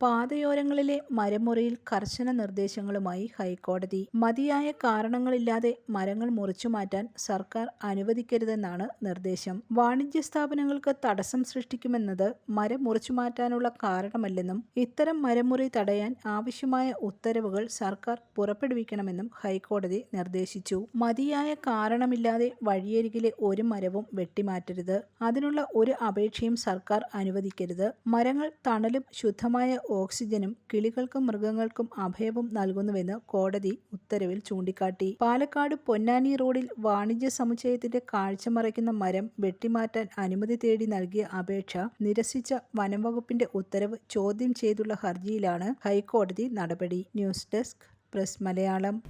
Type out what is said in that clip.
പാതയോരങ്ങളിലെ മരമുറിയിൽ കർശന നിർദ്ദേശങ്ങളുമായി ഹൈക്കോടതി. മതിയായ കാരണങ്ങളില്ലാതെ മരങ്ങൾ മുറിച്ചുമാറ്റാൻ സർക്കാർ അനുവദിക്കരുതെന്നാണ് നിർദ്ദേശം. വാണിജ്യ സ്ഥാപനങ്ങൾക്ക് തടസ്സം സൃഷ്ടിക്കുമെന്നത് മരം മുറിച്ചുമാറ്റാനുള്ള കാരണമല്ലെന്നും ഇത്തരം മരമുറി തടയാൻ ആവശ്യമായ ഉത്തരവുകൾ സർക്കാർ പുറപ്പെടുവിക്കണമെന്നും ഹൈക്കോടതി നിർദ്ദേശിച്ചു. മതിയായ കാരണമില്ലാതെ വഴിയരികിലെ ഒരു മരവും വെട്ടിമാറ്റരുത്. അതിനുള്ള ഒരു അപേക്ഷയും സർക്കാർ അനുവദിക്കരുത്. മരങ്ങൾ തണലും ശുദ്ധമായ ഓക്സിജനും കിളികൾക്കും മൃഗങ്ങൾക്കും അഭയവും നൽകുന്നുവെന്ന് കോടതി ഉത്തരവിൽ ചൂണ്ടിക്കാട്ടി. പാലക്കാട് പൊന്നാനി റോഡിൽ വാണിജ്യ സമുച്ചയത്തിന്റെ കാഴ്ച മറയ്ക്കുന്ന മരം വെട്ടിമാറ്റാൻ അനുമതി തേടി നൽകിയ അപേക്ഷ നിരസിച്ച വനം വകുപ്പിന്റെ ഉത്തരവ് ചോദ്യം ചെയ്തുള്ള ഹർജിയിലാണ് ഹൈക്കോടതി നടപടി. News desk press Malayalam.